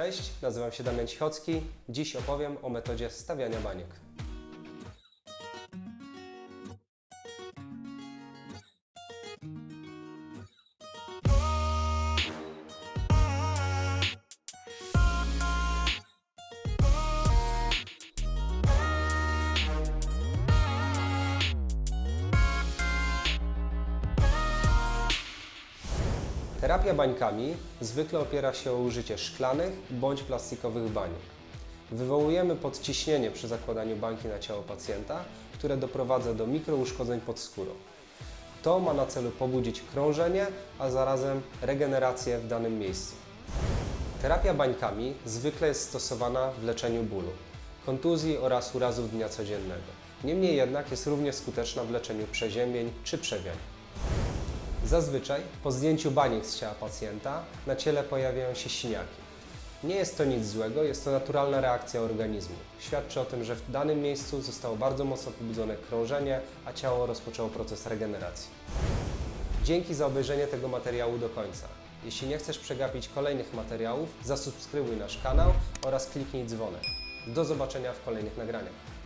Cześć, nazywam się Damian Cichocki. Dziś opowiem o metodzie stawiania baniek. Terapia bańkami zwykle opiera się o użycie szklanych bądź plastikowych baniek. Wywołujemy podciśnienie przy zakładaniu bańki na ciało pacjenta, które doprowadza do mikrouszkodzeń pod skórą. To ma na celu pobudzić krążenie, a zarazem regenerację w danym miejscu. Terapia bańkami zwykle jest stosowana w leczeniu bólu, kontuzji oraz urazów dnia codziennego. Niemniej jednak jest równie skuteczna w leczeniu przeziębień czy przewiań. Zazwyczaj po zdjęciu baniek z ciała pacjenta na ciele pojawiają się siniaki. Nie jest to nic złego, jest to naturalna reakcja organizmu. Świadczy o tym, że w danym miejscu zostało bardzo mocno pobudzone krążenie, a ciało rozpoczęło proces regeneracji. Dzięki za obejrzenie tego materiału do końca. Jeśli nie chcesz przegapić kolejnych materiałów, zasubskrybuj nasz kanał oraz kliknij dzwonek. Do zobaczenia w kolejnych nagraniach.